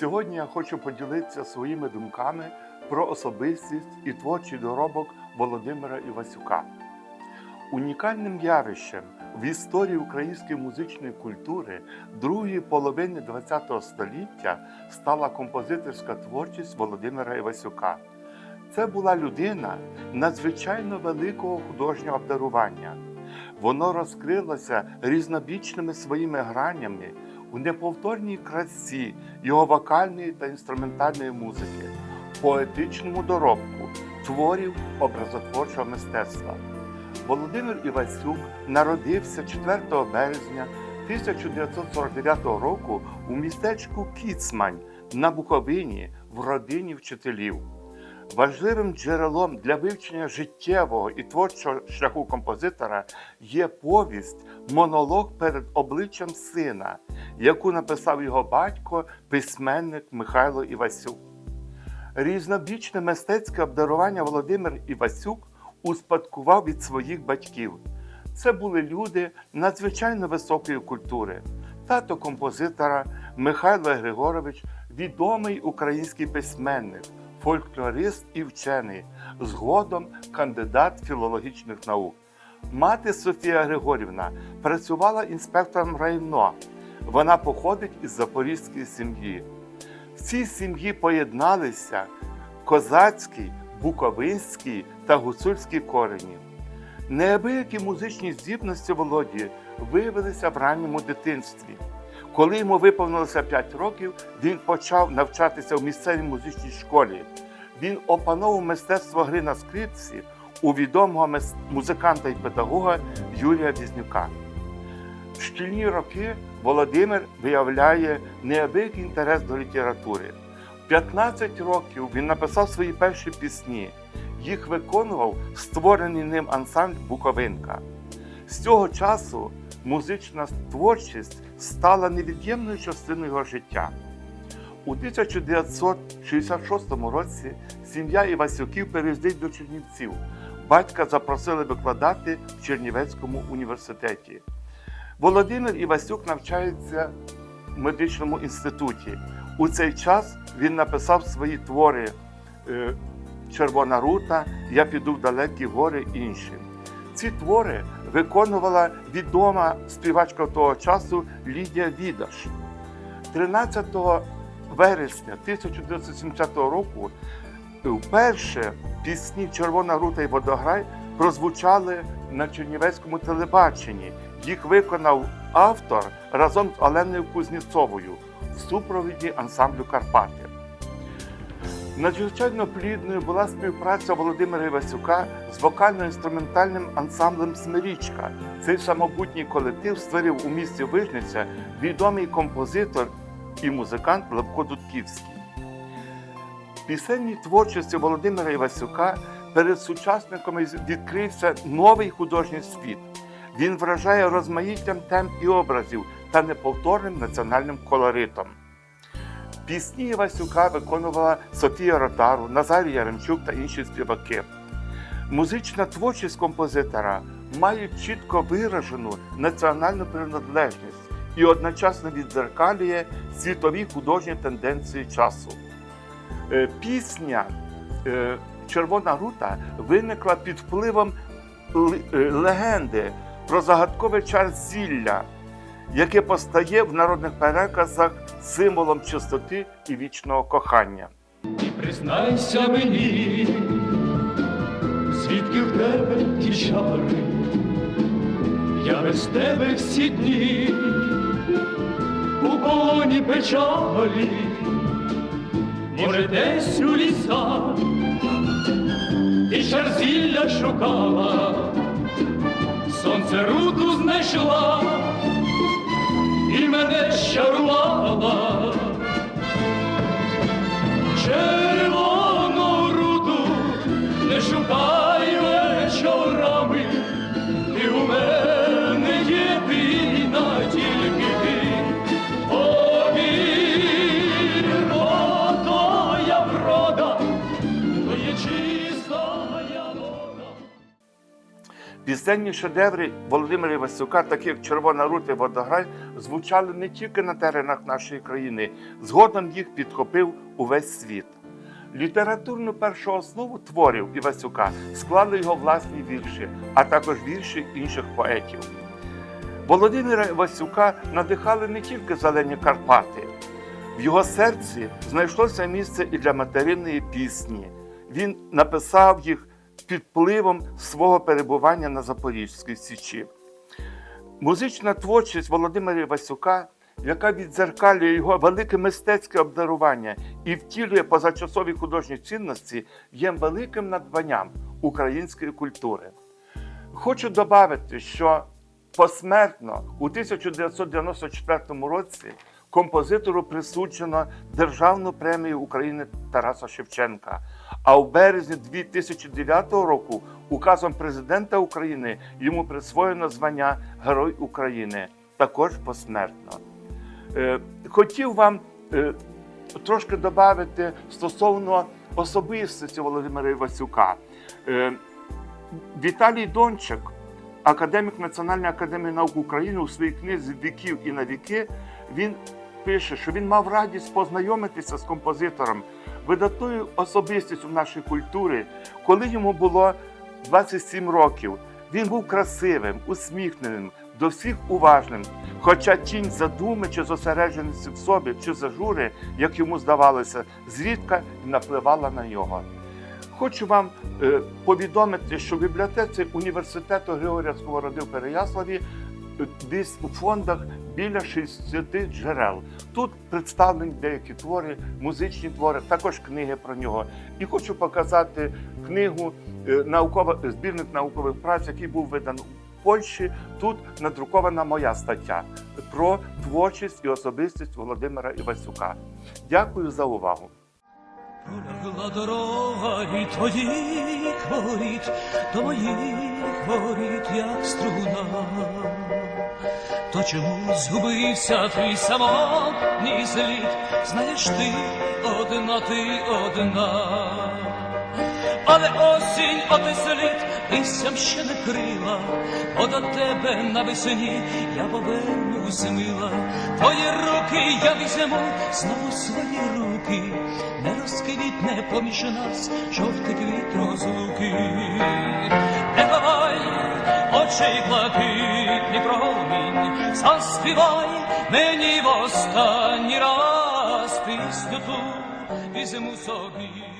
Сьогодні я хочу поділитися своїми думками про особистість і творчий доробок Володимира Івасюка. Унікальним явищем в історії української музичної культури другої половини ХХ століття стала композиторська творчість Володимира Івасюка. Це була людина надзвичайно великого художнього обдарування. Воно розкрилося різнобічними своїми гранями у неповторній красі його вокальної та інструментальної музики, поетичному доробку, творів образотворчого мистецтва. Володимир Івасюк народився 4 березня 1949 року у містечку Кіцмань на Буковині в родині вчителів. Важливим джерелом для вивчення життєвого і творчого шляху композитора є повість Монолог перед обличчям сина, яку написав його батько, письменник Михайло Івасюк. Різнобічне мистецьке обдарування Володимир Івасюк успадкував від своїх батьків. Це були люди надзвичайно високої культури. Тато композитора Михайло Григорович відомий український письменник, фольклорист і вчений, згодом кандидат філологічних наук. Мати Софія Григорівна працювала інспектором райно. Вона походить із запорізької сім'ї. В цій сім'ї поєдналися козацький, буковинський та гуцульський корені. Неабиякі музичні здібності Володі виявилися в ранньому дитинстві. Коли йому виповнилося 5 років, він почав навчатися в місцевій музичній школі. Він опановував мистецтво гри на скрипці у відомого музиканта і педагога Юрія Візнюка. В шкільні роки Володимир виявляє неабиякий інтерес до літератури. В 15 років він написав свої перші пісні. Їх виконував створений ним ансамбль Буковинка. З цього часу музична творчість стала невід'ємною частиною його життя. У 1966 році сім'я Івасюків переїздить до Чернівців. Батька запросили викладати в Чернівецькому університеті. Володимир Івасюк навчається в медичному інституті. У цей час він написав свої твори е, Червона рута, Я піду в далекі гори інші. Ці твори виконувала відома співачка того часу Лідія Відаш. 13 вересня 1970 року вперше пісні Червона рута і Водограй прозвучали на Чернівецькому телебаченні. Їх виконав автор разом з Оленою Кузніцовою в супровіді ансамблю Карпати. Надзвичайно плідною була співпраця Володимира Івасюка з вокально-інструментальним ансамблем Смирічка. Цей самобутній колектив створив у місті Вижниця відомий композитор і музикант Левко Дудківський. Пісенній творчості Володимира Івасюка перед сучасниками відкрився новий художній світ. Він вражає розмаїттям тем і образів та неповторним національним колоритом. Пісні Івасюка виконувала Софія Ротару, Назарій Яремчук та інші співаки. Музична творчість композитора має чітко виражену національну приналежність і одночасно віддзеркалює світові художні тенденції часу. Е, Пісня е, Червона рута виникла під впливом е, легенди про загадкове чар зілля, яке постає в народних переказах символом чистоти і вічного кохання. І признайся мені, звідки в тебе ті чари, я без тебе всі дні, у полоні печалі, може, десь у лісах, ти шарзілля шукала, сонце руду знайшла, і мене Пісенні шедеври Володимира Івасюка, такі як Червона рута і Водограй, звучали не тільки на теренах нашої країни, згодом їх підхопив увесь світ. Літературну першу основу творів Івасюка склали його власні вірші, а також вірші інших поетів. Володимира Івасюка надихали не тільки зелені Карпати. В його серці знайшлося місце і для материнної пісні. Він написав їх під впливом свого перебування на Запорізькій Січі. Музична творчість Володимира Івасюка, яка віддзеркалює його велике мистецьке обдарування і втілює позачасові художні цінності, є великим надбанням української культури. Хочу додати, що посмертно у 1994 році композитору присуджено Державну премію України Тараса Шевченка. А у березні 2009 року указом президента України йому присвоєно звання Герой України, також посмертно. Е, Хотів вам е, трошки додати стосовно особистості Володимира Івасюка. Е, Віталій Дончик, академік Національної академії наук України у своїй книзі Віків і на віки, він пише, що він мав радість познайомитися з композитором, видатною особистістю нашої культури, коли йому було 27 років. Він був красивим, усміхненим, до всіх уважним. Хоча тінь задуми чи зосередженості в собі, чи зажури, як йому здавалося, зрідка напливала на нього. Хочу вам е, повідомити, що в бібліотеці університету Григорія Сковороди в Переяславі е, десь у фондах біля 60 джерел. Тут представлені деякі твори, музичні твори, також книги про нього. І хочу показати книгу е, наукова, збірник наукових праць, який був виданий у Польщі. Тут надрукована моя стаття про творчість і особистість Володимира Івасюка. Дякую за увагу. Пролягла дорога від твоїх воріт до моїх воріт, як струна. То чому згубився твій самотній слід? Знаєш ти одна, ти одна. Але осінь оте слід листям ще не крила, бо до тебе навесні я повернусь мила. Твої руки я візьму, знову свої руки, не розквітне поміж нас жовтий квіт розлуки. Не давай очей промінь, заспівай мені в останній раз пісню ту візьму собі.